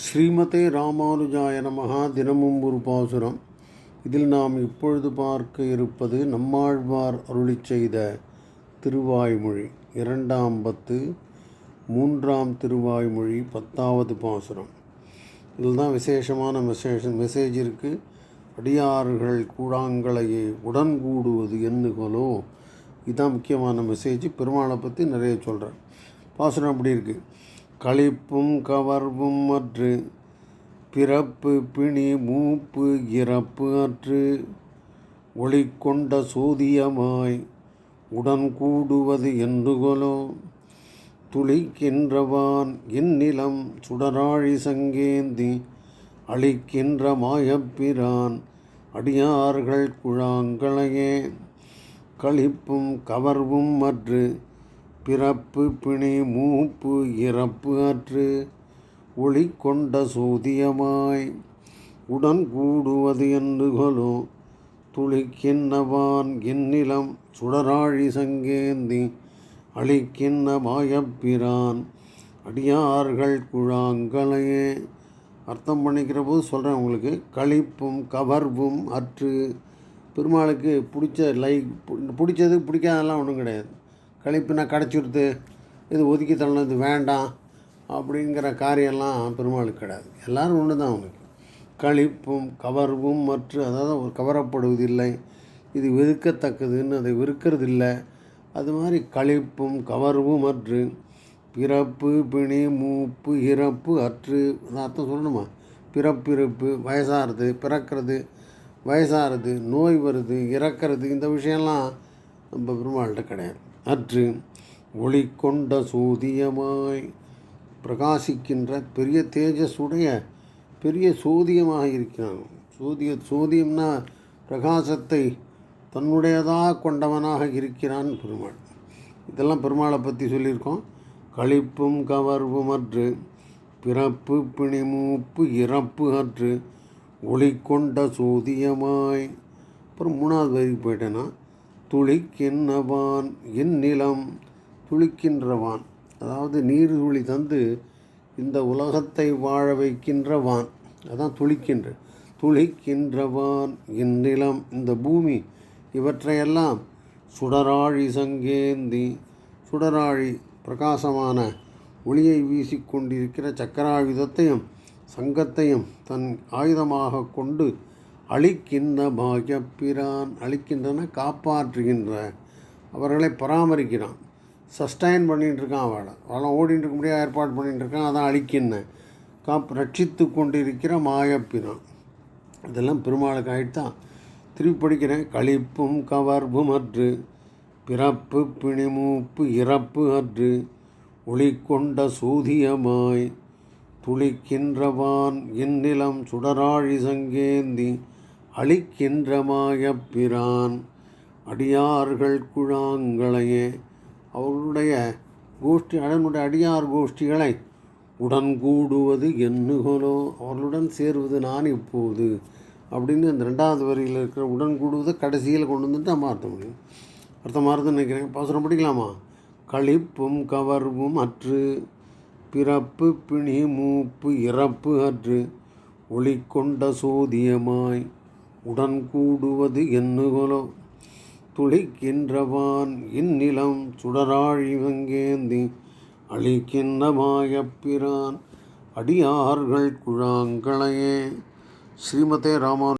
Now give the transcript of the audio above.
ஸ்ரீமதே ராமானுஜாய நமகா தினமும் ஒரு பாசுரம். இதில் நாம் இப்பொழுது பார்க்க இருப்பது நம்மாழ்வார் அருளி செய்த திருவாய்மொழி. இரண்டாம் பத்து மூன்றாம் திருவாய்மொழி பத்தாவது பாசுரம். இதில் தான் விசேஷமான மெசேஜ் மெசேஜ் இருக்குது அடியார்கள் கூழாங்களையே உடன் கூடுவது என்னுகளோ இதுதான் முக்கியமான மெசேஜ். பெருமாளை பற்றி நிறைய சொல்கிறேன் பாசுரம் அப்படி இருக்குது களிப்பும் கவர்வும் அற்று பிறப்பு பிணி மூப்பு இறப்பு அற்று ஒளி கொண்ட சூதியமாய் உடன் கூடுவது என்றுகொலோ துளிக்கின்றவான் இந்நிலம் சுடராழி சங்கேந்தி அழிக்கின்ற மாயப்பிரான் அடியார்கள் குழாங்களையே களிப்பும் கவர்வும் அற்று பிறப்பு பிணி மூப்பு இறப்பு அற்று ஒளி கொண்ட சோதியமாய் உடன் கூடுவது என்றுகளோ துளிக்கின்னவான் இந்நிலம் சுடராழி சங்கேந்தி அழிக்கின்ன மாயப்பிரான் அடியார்கள் குழாங்களையே. அர்த்தம் பண்ணிக்கிற போது சொல்கிறேன் உங்களுக்கு. களிப்பும் கவர்வும் அற்று. பெருமாளுக்கு பிடிச்ச லைக் பிடிச்சது பிடிக்காதெல்லாம் ஒன்றும் கிடையாது. கழிப்புனா கிடச்சிருது இது ஒதுக்கி தள்ளது வேண்டாம் அப்படிங்கிற காரியம்லாம் பெருமாளுக்கு கிடையாது. எல்லோரும் ஒன்று தான் அவனுக்கு கழிப்பும் கவர்வும் மற்றும் அதாவது ஒரு கவரப்படுவதில்லை. இது வெறுக்கத்தக்கதுன்னு அதை வெறுக்கிறது இல்லை அது மாதிரி கழிப்பும் கவர்வும் அற்று பிறப்பு பிணி மூப்பு இறப்பு அற்று அர்த்தம் சொல்லணுமா? பிறப்பிறப்பு வயசாகிறது பிறக்கிறது வயசாகிறது நோய் வருது இறக்கிறது இந்த விஷயம்லாம் நம்ம பெருமாள்கிட்ட கிடையாது. அற்று ஒளி கொண்ட சூதியமாய் பிரகாசிக்கின்ற பெரிய தேஜஸுடைய பெரிய சூதியமாக இருக்கிறான் சூதிய சூதியம்னா பிரகாசத்தை தன்னுடையதாக கொண்டவனாக இருக்கிறான் பெருமாள். இதெல்லாம் பெருமாளை பற்றி சொல்லியிருக்கோம். களிப்பும் கவர்வும் அற்று பிறப்பு பிணிமூப்பு இறப்பு அற்று ஒளி கொண்ட சூதியமாய். அப்புறம் மூணாவது வரைக்கும் போயிட்டேன்னா துளிக்கின்றவான் என் நிலம் துளிக்கின்றவான். அதாவது நீர் துளி தந்து இந்த உலகத்தை வாழ வைக்கின்றவான். அதான் துளிக்கின்ற. துளிக்கின்றவான் என் நிலம் இந்த பூமி இவற்றையெல்லாம் சுடராழி சங்கேந்தி சுடராழி பிரகாசமான ஒளியை வீசிக்கொண்டிருக்கிற சக்கராயுதத்தையும் சங்கத்தையும் தன் ஆயுதமாக கொண்டு அழிக்கின்ற மாயப்பிரான் அழிக்கின்றன காப்பாற்றுகின்ற. அவர்களை பராமரிக்கிறான். சஸ்டைன் பண்ணிகிட்டு இருக்கான் அவளை அவளாம் ஓடிட்டு இருக்க முடியாது ஏற்பாடு பண்ணிகிட்டு இருக்கான் அதான் அழிக்கின்ற. காப் ரட்சித்து கொண்டிருக்கிற மாயப்பிரான். இதெல்லாம் பெருமாளுக்கு ஆகிட்டு தான் திருப்பி படிக்கிறேன் களிப்பும் கவர்வும் அற்று பிறப்பு பிணிமூப்பு இறப்பு அற்று ஒளி கொண்ட சூதியமாய் துளிக்கின்றவான் இந்நிலம் சுடராழி சங்கேந்தி அழிக்கின்ற மாயப்பிரான் அடியார்கள் குழாங்களையே அவர்களுடைய கோஷ்டி அதனுடைய அடியார் கோஷ்டிகளை உடன் கூடுவது எண்ணுகளோ அவர்களுடன் சேருவது நான் இப்போது? அப்படின்னு அந்த ரெண்டாவது வரியில் இருக்கிற உடன் கூடுவதை கடைசியில் கொண்டு வந்துட்டு நம்ம அர்த்தம் முடியும் அர்த்தம் மாறுதுன்னு நினைக்கிறேன். பாசுரம் படிக்கலாமா களிப்பும் கவர்வும் அற்று பிறப்பு பிணி மூப்பு இறப்பு அற்று ஒளி கொண்ட சோதியமாய் உடன் கூடுவது எண்ணுகளோ துளிக்கின்றவான் இந்நிலம் சுடராழிவங்கேந்தி அழிக்கின்ற மாயப்பிரான் அடியார்கள் குழாங்களையே. ஸ்ரீமதே ராமா